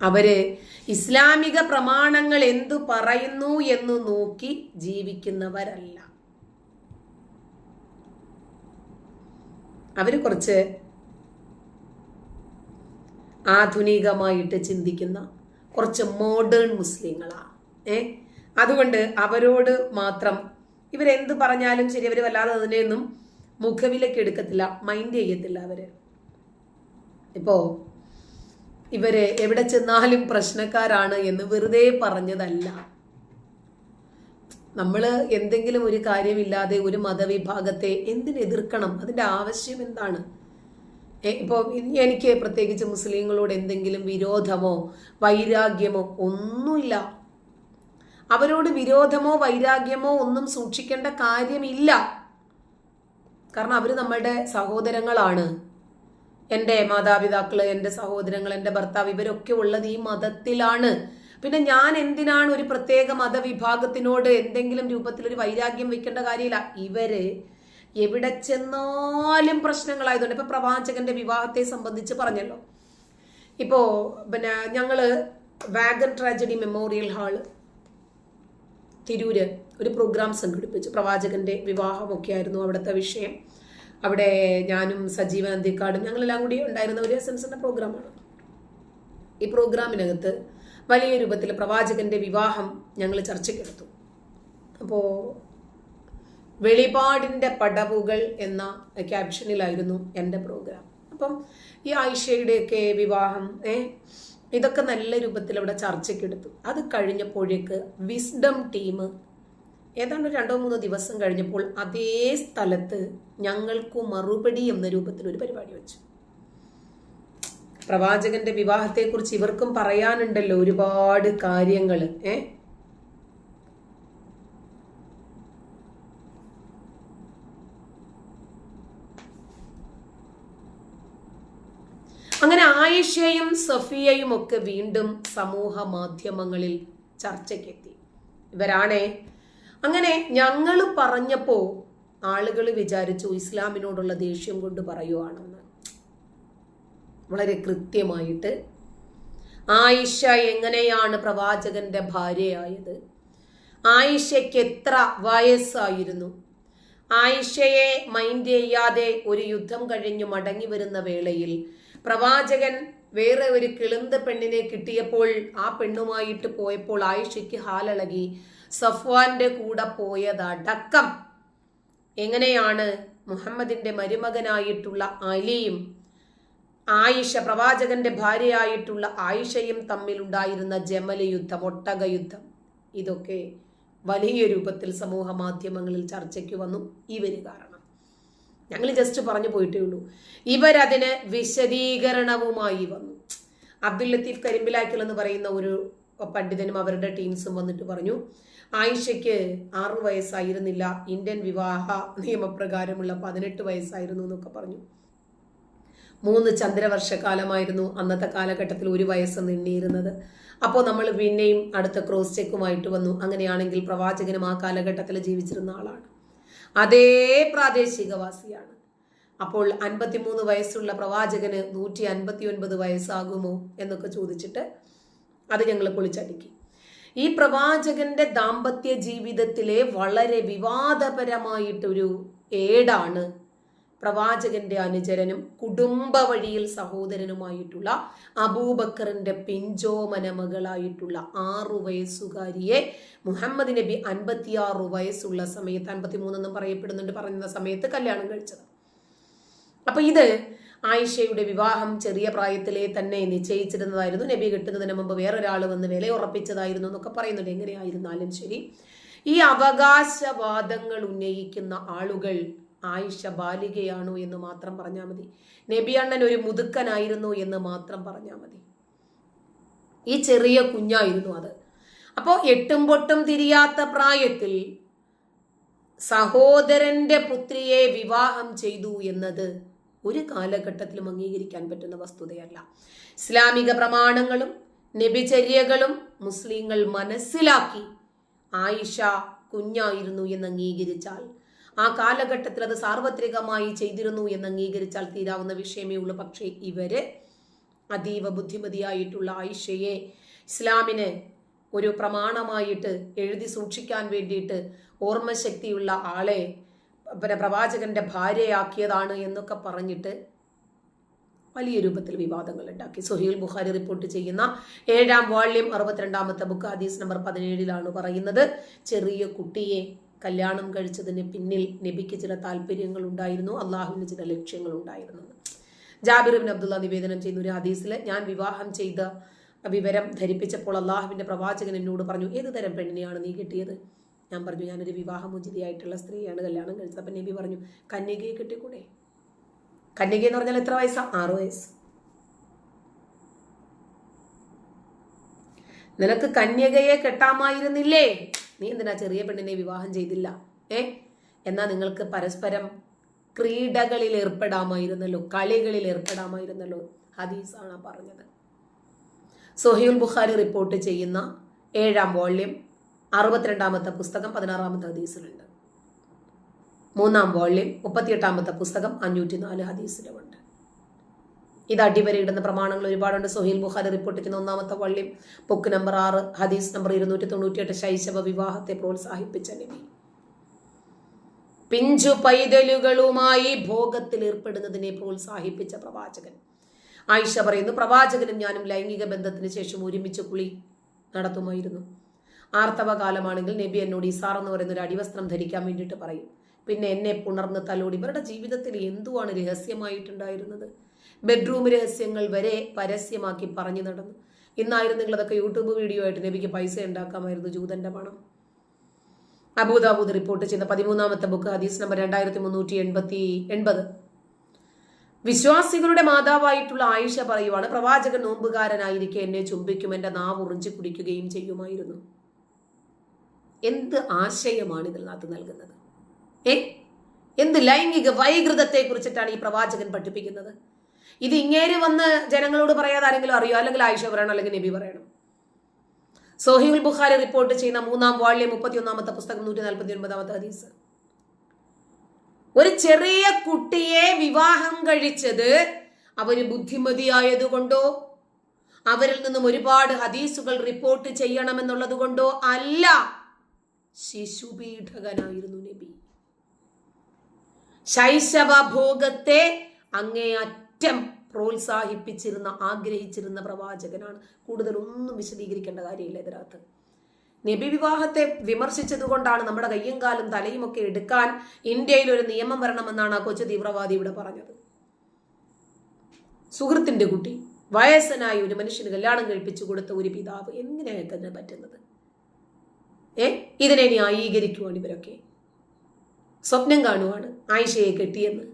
അവർ ഇസ്ലാമിക പ്രമാണങ്ങൾ എന്തു പറയുന്നു എന്ന് നോക്കി ജീവിക്കുന്നവരല്ല. അവർ കുറച്ച് ആധുനികമായിട്ട് ചിന്തിക്കുന്ന കുറച്ച് മോഡേൺ മുസ്ലിങ്ങളാണ് ഏ? അതുകൊണ്ട് അവരോട് മാത്രം ഇവരെന്ത് പറഞ്ഞാലും ശരി അവർ വല്ലാതെ അതിനെയൊന്നും മുഖവിലേക്ക് എടുക്കത്തില്ല മൈൻഡ് ചെയ്യത്തില്ല അവർ. ഇപ്പോ ഇവർ എവിടെ ചെന്നാലും പ്രശ്നക്കാരാണ് എന്ന് വെറുതെ പറഞ്ഞതല്ല. നമ്മൾ എന്തെങ്കിലും ഒരു കാര്യമില്ലാതെ ഒരു മതവിഭാഗത്തെ എന്തിനെതിർക്കണം അതിന്റെ ആവശ്യം എന്താണ്? ഇപ്പോൾ ഇപ്പൊ എനിക്ക് പ്രത്യേകിച്ച് മുസ്ലിങ്ങളോട് എന്തെങ്കിലും വിരോധമോ വൈരാഗ്യമോ ഒന്നുമില്ല. അവരോട് വിരോധമോ വൈരാഗ്യമോ ഒന്നും സൂക്ഷിക്കേണ്ട കാര്യമില്ല. കാരണം അവർ നമ്മളുടെ സഹോദരങ്ങളാണ്. എന്റെ മാതാപിതാക്കൾ എന്റെ സഹോദരങ്ങൾ എന്റെ ഭർത്താവ് ഇവരൊക്കെ ഉള്ളത് ഈ മതത്തിലാണ്. പിന്നെ ഞാൻ എന്തിനാണ് ഒരു പ്രത്യേക മതവിഭാഗത്തിനോട് എന്തെങ്കിലും രൂപത്തിൽ ഒരു വൈരാഗ്യം വെക്കേണ്ട കാര്യമില്ല. ഇവർ എവിടെ ചെന്നാലും പ്രശ്നങ്ങളായതുകൊണ്ട് ഇപ്പൊ പ്രവാചകന്റെ വിവാഹത്തെ സംബന്ധിച്ച് പറഞ്ഞല്ലോ. ഇപ്പോ പിന്നെ ഞങ്ങൾ wagon tragedy memorial hall Tirur ഒരു പ്രോഗ്രാം സംഘടിപ്പിച്ചു. പ്രവാചകന്റെ വിവാഹമൊക്കെ ആയിരുന്നു അവിടുത്തെ വിഷയം. അവിടെ ഞാനും സജീവൻ അന്തിക്കാടും ഞങ്ങളെല്ലാം കൂടി ഉണ്ടായിരുന്ന ഒരു എസ് എസൻസിന്റെ പ്രോഗ്രാമാണ്. ഈ പ്രോഗ്രാമിനകത്ത് വലിയ രൂപത്തിൽ പ്രവാചകന്റെ വിവാഹം ഞങ്ങൾ ചർച്ചയ്ക്കെടുത്തു അപ്പോൾ വെളിപാടിന്റെ പടവുകൾ എന്ന ക്യാപ്ഷനിലായിരുന്നു എന്റെ പ്രോഗ്രാം. അപ്പം ഈ ആയിഷയുടെയൊക്കെ വിവാഹം ഏ ഇതൊക്കെ നല്ല രൂപത്തിൽ അവിടെ ചർച്ചയ്ക്കെടുത്തു. അത് കഴിഞ്ഞപ്പോഴേക്ക് വിസ്ഡം ടീം ഏതാണ്ട് രണ്ടോ മൂന്നോ ദിവസം കഴിഞ്ഞപ്പോൾ അതേ സ്ഥലത്ത് ഞങ്ങൾക്ക് മറുപടി എന്ന രൂപത്തിൽ ഒരു പരിപാടി വെച്ചു. പ്രവാചകന്റെ വിവാഹത്തെക്കുറിച്ച് ഇവർക്കും പറയാനുണ്ടല്ലോ ഒരുപാട് കാര്യങ്ങൾ ഏ? അങ്ങനെ ആയിഷയും സഫിയയും ഒക്കെ വീണ്ടും സമൂഹ മാധ്യമങ്ങളിൽ ചർച്ചയ്ക്കെത്തി. ഇവരാണേ അങ്ങനെ ഞങ്ങൾ പറഞ്ഞപ്പോൾ ആളുകൾ വിചാരിച്ചു ഇസ്ലാമിനോടുള്ള ദേഷ്യം കൊണ്ട് പറയുവാണെന്ന്. വളരെ കൃത്യമായിട്ട് ആയിഷ എങ്ങനെയാണ് പ്രവാചകന്റെ ഭാര്യയായത്? ആയിഷയ്ക്ക് എത്ര വയസ്സായിരുന്നു? ആയിഷയെ മൈൻഡ് ചെയ്യാതെ ഒരു യുദ്ധം കഴിഞ്ഞു മടങ്ങി വരുന്ന വേളയിൽ പ്രവാചകൻ വേറെ ഒരു കിളുന്ത പെണ്ണിനെ കിട്ടിയപ്പോൾ ആ പെണ്ണുമായിട്ട് പോയപ്പോൾ ആയിഷയ്ക്ക് ഹാലളകി സഫ്വാന്റെ കൂടെ പോയതടക്കം എങ്ങനെയാണ് മുഹമ്മദിന്റെ മരുമകനായിട്ടുള്ള അലിയും ആയിഷ പ്രവാചകന്റെ ഭാര്യയായിട്ടുള്ള ആയിഷയും തമ്മിലുണ്ടായിരുന്ന ജമല യുദ്ധം ഒട്ടക യുദ്ധം. ഇതൊക്കെ വലിയ രൂപത്തിൽ സമൂഹ മാധ്യമങ്ങളിൽ ചർച്ചയ്ക്ക് വന്നു. ഇവർ കാരണം. ഞങ്ങൾ ജസ്റ്റ് പറഞ്ഞു പോയിട്ടേ ഉള്ളൂ. ഇവരതിന് വിശദീകരണവുമായി വന്നു. അബ്ദുൽ ലത്തീഫ് കരിമ്പിലാക്കൽ എന്ന് പറയുന്ന ഒരു പണ്ഡിതനും അവരുടെ ടീംസും വന്നിട്ട് പറഞ്ഞു. ആയിഷയ്ക്ക് ആറു വയസ്സായിരുന്നില്ല. ഇന്ത്യൻ വിവാഹ നിയമപ്രകാരമുള്ള പതിനെട്ട് വയസ്സായിരുന്നു എന്നൊക്കെ പറഞ്ഞു. മൂന്ന് ചന്ദ്രവർഷക്കാലമായിരുന്നു അന്നത്തെ കാലഘട്ടത്തിൽ ഒരു വയസ്സ് നിന്നിയിരുന്നത് അപ്പോൾ നമ്മൾ പിന്നെയും അടുത്ത ക്രോസ് ചെക്കുമായിട്ട് വന്നു. അങ്ങനെയാണെങ്കിൽ പ്രവാചകനും ആ കാലഘട്ടത്തിൽ ജീവിച്ചിരുന്ന ആളാണ്. അതേ പ്രാദേശികവാസിയാണ്. അപ്പോൾ അൻപത്തിമൂന്ന് വയസ്സുള്ള പ്രവാചകന് നൂറ്റി അൻപത്തി ഒൻപത് വയസ്സാകുമോ എന്നൊക്കെ ചോദിച്ചിട്ട് അത് ഞങ്ങൾ പൊളിച്ചടുക്കി. ഈ പ്രവാചകന്റെ ദാമ്പത്യ ജീവിതത്തിലെ വളരെ വിവാദപരമായിട്ടൊരു ഏടാണ് പ്രവാചകന്റെ അനുചരനും കുടുംബ വഴിയിൽ സഹോദരനുമായിട്ടുള്ള അബൂബക്കറിന്റെ പിഞ്ചോമന മകളായിട്ടുള്ള ആറു വയസ്സുകാരിയെ മുഹമ്മദ് നബി അൻപത്തിയാറു വയസ്സുള്ള സമയത്ത് അൻപത്തിമൂന്നെന്നും പറയപ്പെടുന്നുണ്ട് പറയുന്ന സമയത്ത് കല്യാണം കഴിച്ചത്. അപ്പൊ ഇത് ആയിഷയുടെ വിവാഹം ചെറിയ പ്രായത്തിലെ തന്നെ നിശ്ചയിച്ചിരുന്നതായിരുന്നു. നബി കിട്ടുന്നതിന് മുമ്പ് വേറൊരാൾ വന്ന് വില ഉറപ്പിച്ചതായിരുന്നു എന്നൊക്കെ പറയുന്നുണ്ട്. എങ്ങനെയായിരുന്നാലും ശരി. ഈ അവകാശവാദങ്ങൾ ഉന്നയിക്കുന്ന ആളുകൾ ആയിഷ ബാലികയാണോ എന്ന് മാത്രം പറഞ്ഞാൽ മതി. നബി അണ്ണൻ ഒരു മുതുക്കനായിരുന്നു എന്ന് മാത്രം പറഞ്ഞാൽ മതി. ഈ ചെറിയ കുഞ്ഞായിരുന്നു അത്. അപ്പോൾ എട്ടും പൊട്ടും തിരിയാത്ത പ്രായത്തിൽ സഹോദരന്റെ പുത്രിയെ വിവാഹം ചെയ്തു എന്നത് ഒരു കാലഘട്ടത്തിലും അംഗീകരിക്കാൻ പറ്റുന്ന വസ്തുതയല്ല. ഇസ്ലാമിക പ്രമാണങ്ങളും നബിചര്യകളും മുസ്ലിങ്ങൾ മനസ്സിലാക്കി ആയിഷ കുഞ്ഞായിരുന്നു എന്ന് അംഗീകരിച്ചാൽ ആ കാലഘട്ടത്തിൽ അത് സാർവത്രികമായി ചെയ്തിരുന്നു എന്ന് അംഗീകരിച്ചാൽ തീരാവുന്ന വിഷയമേ ഉള്ളൂ. പക്ഷേ ഇവർ അതീവ ബുദ്ധിമതിയായിട്ടുള്ള ആയിഷയെ ഇസ്ലാമിന് ഒരു പ്രമാണമായിട്ട് എഴുതി സൂക്ഷിക്കാൻ വേണ്ടിയിട്ട് ഓർമ്മശക്തിയുള്ള ആളെ പിന്നെ പ്രവാചകന്റെ ഭാര്യയാക്കിയതാണ് എന്നൊക്കെ പറഞ്ഞിട്ട് വലിയ രൂപത്തിൽ വിവാദങ്ങൾ ഉണ്ടാക്കി. സുഹീൽ ബുഖാരി റിപ്പോർട്ട് ചെയ്യുന്ന ഏഴാം വാള്യം അറുപത്തിരണ്ടാമത്തെ ബുക്ക് ഹദീസ് നമ്പർ പതിനേഴിലാണ് പറയുന്നത് ചെറിയ കുട്ടിയെ കല്യാണം കഴിച്ചതിന് പിന്നിൽ നബിക്ക് ചില താല്പര്യങ്ങൾ ഉണ്ടായിരുന്നു അള്ളാഹുവിന് ചില ലക്ഷ്യങ്ങൾ ഉണ്ടായിരുന്നു. ജാബിറുബിൻ ബിൻ അബ്ദുള്ള നിവേദനം ചെയ്യുന്ന ഒരു ഹദീസിൽ ഞാൻ വിവാഹം ചെയ്ത വിവരം ധരിപ്പിച്ചപ്പോൾ അള്ളാഹുവിന്റെ പ്രവാചകൻ എന്നോട് പറഞ്ഞു ഏത് തരം പെണ്ണിനെയാണ് നീ കിട്ടിയത്? ഞാൻ പറഞ്ഞു ഞാനൊരു വിവാഹമോചിതയായിട്ടുള്ള സ്ത്രീയാണ് കല്യാണം കഴിച്ചത്. അപ്പം നബി പറഞ്ഞു കന്യകയെ കിട്ടിക്കൂടെ? കന്യക എന്ന് പറഞ്ഞാൽ എത്ര വയസ്സാ? ആറ് വയസ്സ്. നിനക്ക് കന്യകയെ കെട്ടാമായിരുന്നില്ലേ? നീ എന്തിനാ ചെറിയ പെണ്ണിനെ വിവാഹം ചെയ്തില്ല? ഏ? എന്നാ നിങ്ങൾക്ക് പരസ്പരം ക്രീഡകളിൽ ഏർപ്പെടാമായിരുന്നല്ലോ കളികളിൽ ഏർപ്പെടാമായിരുന്നല്ലോ. ഹദീസാണ് പറഞ്ഞത്. സൊഹീൽ ബുഖാരി റിപ്പോർട്ട് ചെയ്യുന്ന ഏഴാം വോള്യം അറുപത്തിരണ്ടാമത്തെ പുസ്തകം പതിനാറാമത്തെ ഹദീസിലുണ്ട്. മൂന്നാം വോള്യം മുപ്പത്തിയെട്ടാമത്തെ പുസ്തകം അഞ്ഞൂറ്റി നാല് ഹദീസിലുമുണ്ട്. ഇത് അടിവരയിടുന്ന പ്രമാണങ്ങൾ ഒരുപാടുണ്ട്. സുഹീൽ ബുഖാരി റിപ്പോർട്ട് ചെയ്യുന്ന ഒന്നാമത്തെ വള്ളിയും ബുക്ക് നമ്പർ ആറ് ഹദീസ് നമ്പർ ഇരുന്നൂറ്റി തൊണ്ണൂറ്റിയെട്ട് ശൈശവ വിവാഹത്തെ പ്രോത്സാഹിപ്പിച്ച നബി. പിഞ്ചു പൈതലുകളുമായി ഭോഗത്തിൽ ഏർപ്പെടുന്നതിനെ പ്രോത്സാഹിപ്പിച്ച പ്രവാചകൻ. ആയിഷ പറയുന്നു പ്രവാചകനും ഞാനും ലൈംഗിക ബന്ധത്തിന് ശേഷം ഒരുമിച്ച് കുളി നടത്തുമായിരുന്നു. ആർത്തവ കാലമാണെങ്കിൽ നബി എന്നോട് ഇസാർ എന്ന് പറയുന്ന ഒരു അടിവസ്ത്രം ധരിക്കാൻ വേണ്ടിയിട്ട് പറയും. പിന്നെ എന്നെ പുണർന്ന് തലോടി. ഇവരുടെ ജീവിതത്തിൽ എന്തുവാണ് രഹസ്യമായിട്ടുണ്ടായിരുന്നത്? ബെഡ്റൂം രഹസ്യങ്ങൾ വരെ പരസ്യമാക്കി പറഞ്ഞു നടന്നു. ഇന്നായിരുന്നെങ്കിൽ അതൊക്കെ യൂട്യൂബ് വീഡിയോ ആയിട്ട് നബിക്ക് പൈസ ഉണ്ടാക്കാമായിരുന്നു ജൂതന്റെ പണം. അബൂദാബൂദ് റിപ്പോർട്ട് ചെയ്യുന്ന പതിമൂന്നാമത്തെ ബുക്ക് ഹദീസ് നമ്പർ രണ്ടായിരത്തി മുന്നൂറ്റി എൺപത്തി എൺപത് വിശ്വാസികളുടെ മാതാവായിട്ടുള്ള ആയിഷ പറയുവാണ് പ്രവാചകൻ നോമ്പുകാരനായിരിക്കെ എന്നെ ചുംബിക്കും എന്റെ നാവ് ഉറിഞ്ചി കുടിക്കുകയും ചെയ്യുമായിരുന്നു. എന്ത് ആശയമാണ് ഇതിനകത്ത് നൽകുന്നത്? ഏ? എന്ത് ലൈംഗിക വൈകൃതത്തെ കുറിച്ചിട്ടാണ് ഈ പ്രവാചകൻ പഠിപ്പിക്കുന്നത്? ഇത് ഇങ്ങേര് വന്ന് ജനങ്ങളോട് പറയാതെ ആരെങ്കിലും അറിയോ? അല്ലെങ്കിൽ ആയിഷ പറയണം? അല്ലെങ്കിൽ നബി പറയണം? സോഹിബുൽ ബുഖാരി റിപ്പോർട്ട് ചെയ്യുന്ന മൂന്നാം വാള്യം മുപ്പത്തി ഒന്നാമത്തെ പുസ്തകം നൂറ്റി നാൽപ്പത്തി ഒൻപതാമത്തെ ഹദീസ്. ഒരു ചെറിയ കുട്ടിയെ വിവാഹം കഴിച്ചത് അവർ ബുദ്ധിമതിയായതുകൊണ്ടോ അവരിൽ നിന്നും ഒരുപാട് ഹദീസുകൾ റിപ്പോർട്ട് ചെയ്യണമെന്നുള്ളത് കൊണ്ടോ അല്ല. ശിശുപീഠകനായിരുന്നു നബി. ശൈശവഭോഗത്തെ അങ്ങേയറ്റം പ്രോത്സാഹിപ്പിച്ചിരുന്ന ആഗ്രഹിച്ചിരുന്ന പ്രവാചകനാണ്. കൂടുതലൊന്നും വിശദീകരിക്കേണ്ട കാര്യമില്ല ഇതിനകത്ത്. നബി വിവാഹത്തെ വിമർശിച്ചതുകൊണ്ടാണ് നമ്മുടെ കയ്യും കാലും തലയും ഒക്കെ എടുക്കാൻ ഇന്ത്യയിൽ ഒരു നിയമം വരണമെന്നാണ് ആ കൊച്ചു തീവ്രവാദി ഇവിടെ പറഞ്ഞത്. സുഹൃത്തിന്റെ കുട്ടി വയസ്സനായ ഒരു മനുഷ്യന് കല്യാണം കഴിപ്പിച്ചു കൊടുത്ത ഒരു പിതാവ് എങ്ങനെയാണ് തന്നെ പറ്റുന്നത്? ഏ? ഇതിനെ ന്യായീകരിക്കുവാണ് ഇവരൊക്കെ. സ്വപ്നം കാണുവാണ് ആയിഷയെ കെട്ടിയെന്ന്.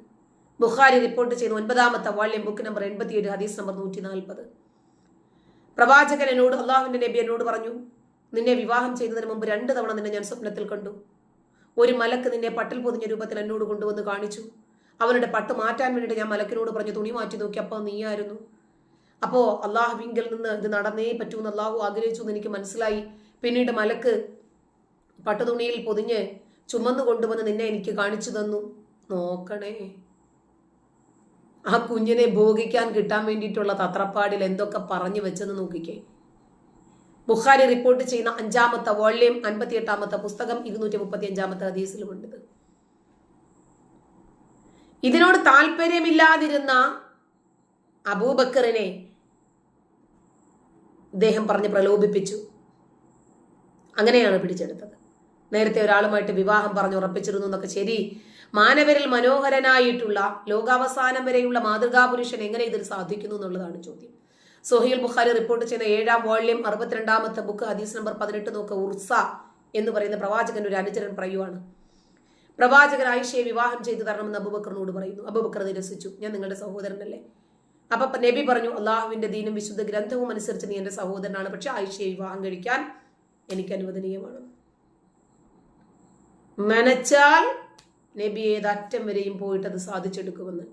ബുഖാരി റിപ്പോർട്ട് ചെയ്യുന്ന ഒൻപതാമത്തെ വാള്യം ബുക്ക് നമ്പർ എൺപത്തിയേഴ് ഹദീസ് നമ്പർ നൂറ്റി നാൽപ്പത് പ്രവാചകൻ എന്നോട് അള്ളാഹുവിന്റെ നബി എന്നോട് പറഞ്ഞു നിന്നെ വിവാഹം ചെയ്യുന്നതിന് മുമ്പ് രണ്ട് തവണ നിന്നെ ഞാൻ സ്വപ്നത്തിൽ കണ്ടു. ഒരു മലക്ക് നിന്നെ പട്ടിൽ പൊതിഞ്ഞ രൂപത്തിൽ എന്നോട് കൊണ്ടുവന്ന് കാണിച്ചു. അവരുടെ പട്ട് മാറ്റാൻ വേണ്ടിയിട്ട് ഞാൻ മലക്കിനോട് പറഞ്ഞു തുണി മാറ്റി നോക്കി അപ്പോൾ നീയായിരുന്നു. അപ്പോൾ അള്ളാഹുവിങ്കിൽ നിന്ന് ഇത് നടന്നേ പറ്റൂ എന്ന് അള്ളാഹു ആഗ്രഹിച്ചു എന്ന് എനിക്ക് മനസ്സിലായി. പിന്നീട് മലക്ക് പട്ടുതുണിയിൽ പൊതിഞ്ഞ് ചുമന്നു കൊണ്ടുവന്ന് നിന്നെ എനിക്ക് കാണിച്ചു തന്നു. നോക്കണേ. ആ കുഞ്ഞിനെ ഭോഗിക്കാൻ കിട്ടാൻ വേണ്ടിയിട്ടുള്ള തത്രപ്പാടിൽ എന്തൊക്കെ പറഞ്ഞു വെച്ചെന്ന് നോക്കിക്കേ. ബുഖാരി റിപ്പോർട്ട് ചെയ്യുന്ന അഞ്ചാമത്തെ വോള്യം അൻപത്തിയെട്ടാമത്തെ പുസ്തകം ഇരുന്നൂറ്റി മുപ്പത്തി അഞ്ചാമത്തെ ഹദീസിലുമുണ്ട്. ഇതിനോട് താല്പര്യമില്ലാതിരുന്ന അബൂബക്കറിനെ ഇദ്ദേഹം പറഞ്ഞ് പ്രലോഭിപ്പിച്ചു. അങ്ങനെയാണ് പിടിച്ചെടുത്തത്. നേരത്തെ ഒരാളുമായിട്ട് വിവാഹം പറഞ്ഞു ഉറപ്പിച്ചിരുന്നു എന്നൊക്കെ ശരി. മാനവരിൽ മനോഹരനായിട്ടുള്ള ലോകാവസാനം വരെയുള്ള മാതൃകാ പുരുഷൻ എങ്ങനെ ഇതിൽ സാധിക്കുന്നു എന്നുള്ളതാണ് ചോദ്യം. സൊഹീൽ ബുഖാരി റിപ്പോർട്ട് ചെയ്യുന്ന ഏഴാം വോള്യം അറുപത്തിരണ്ടാമത്തെ ബുക്ക് ഹദീസ് നമ്പർ പതിനെട്ട് നോക്ക ഉർസ എന്ന് പറയുന്ന പ്രവാചകൻ ഒരു അനുചരൻ പറയുവാണ്. പ്രവാചകൻ ആയിഷയെ വിവാഹം ചെയ്തു തരണമെന്ന് അബുബക്കറിനോട് പറയുന്നു. അബുബക്കർ നിരസിച്ചു ഞാൻ നിങ്ങളുടെ സഹോദരനല്ലേ? അപ്പൊ നബി പറഞ്ഞു അള്ളാഹുവിന്റെ ദീനും വിശുദ്ധ ഗ്രന്ഥവും അനുസരിച്ച് നീ എന്റെ സഹോദരനാണ്. പക്ഷെ ആയിഷയെ വിവാഹം കഴിക്കാൻ എനിക്ക് അനുവദനീയമാണ്. മനച്ചാൽ നബി ഏതറ്റം വരെയും പോയിട്ട് അത് സാധിച്ചെടുക്കുമെന്ന്.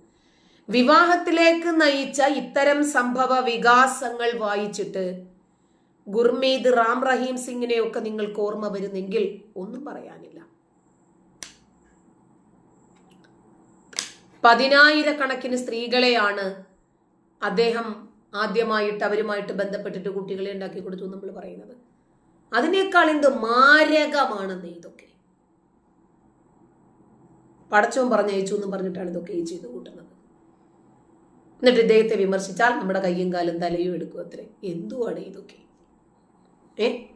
വിവാഹത്തിലേക്ക് നയിച്ച ഇത്തരം സംഭവ വികാസങ്ങൾ വായിച്ചിട്ട് ഗുർമീത് റാം റഹീം സിംഗിനെ ഒക്കെ നിങ്ങൾക്ക് ഓർമ്മ വരുന്നെങ്കിൽ ഒന്നും പറയാനില്ല. പതിനായിരക്കണക്കിന് സ്ത്രീകളെയാണ് അദ്ദേഹം ആദ്യമായിട്ട് അവരുമായിട്ട് ബന്ധപ്പെട്ടിട്ട് കുട്ടികളെ ഉണ്ടാക്കി കൊടുത്തു നമ്മൾ പറയുന്നത്. അതിനേക്കാൾ എന്ത് മാരകമാണെന്ന് ഇതൊക്കെ. പടച്ചവും പറഞ്ഞയച്ചു എന്നും പറഞ്ഞിട്ടാണ് ഇതൊക്കെ ഈ ചെയ്തു കൂട്ടുന്നത്. എന്നിട്ട് ഇദ്ദേഹത്തെ വിമർശിച്ചാൽ നമ്മുടെ കയ്യും കാലും തലയും എടുക്കും അത്രേ. എന്തുവാണ് ഇതൊക്കെ? ഏ?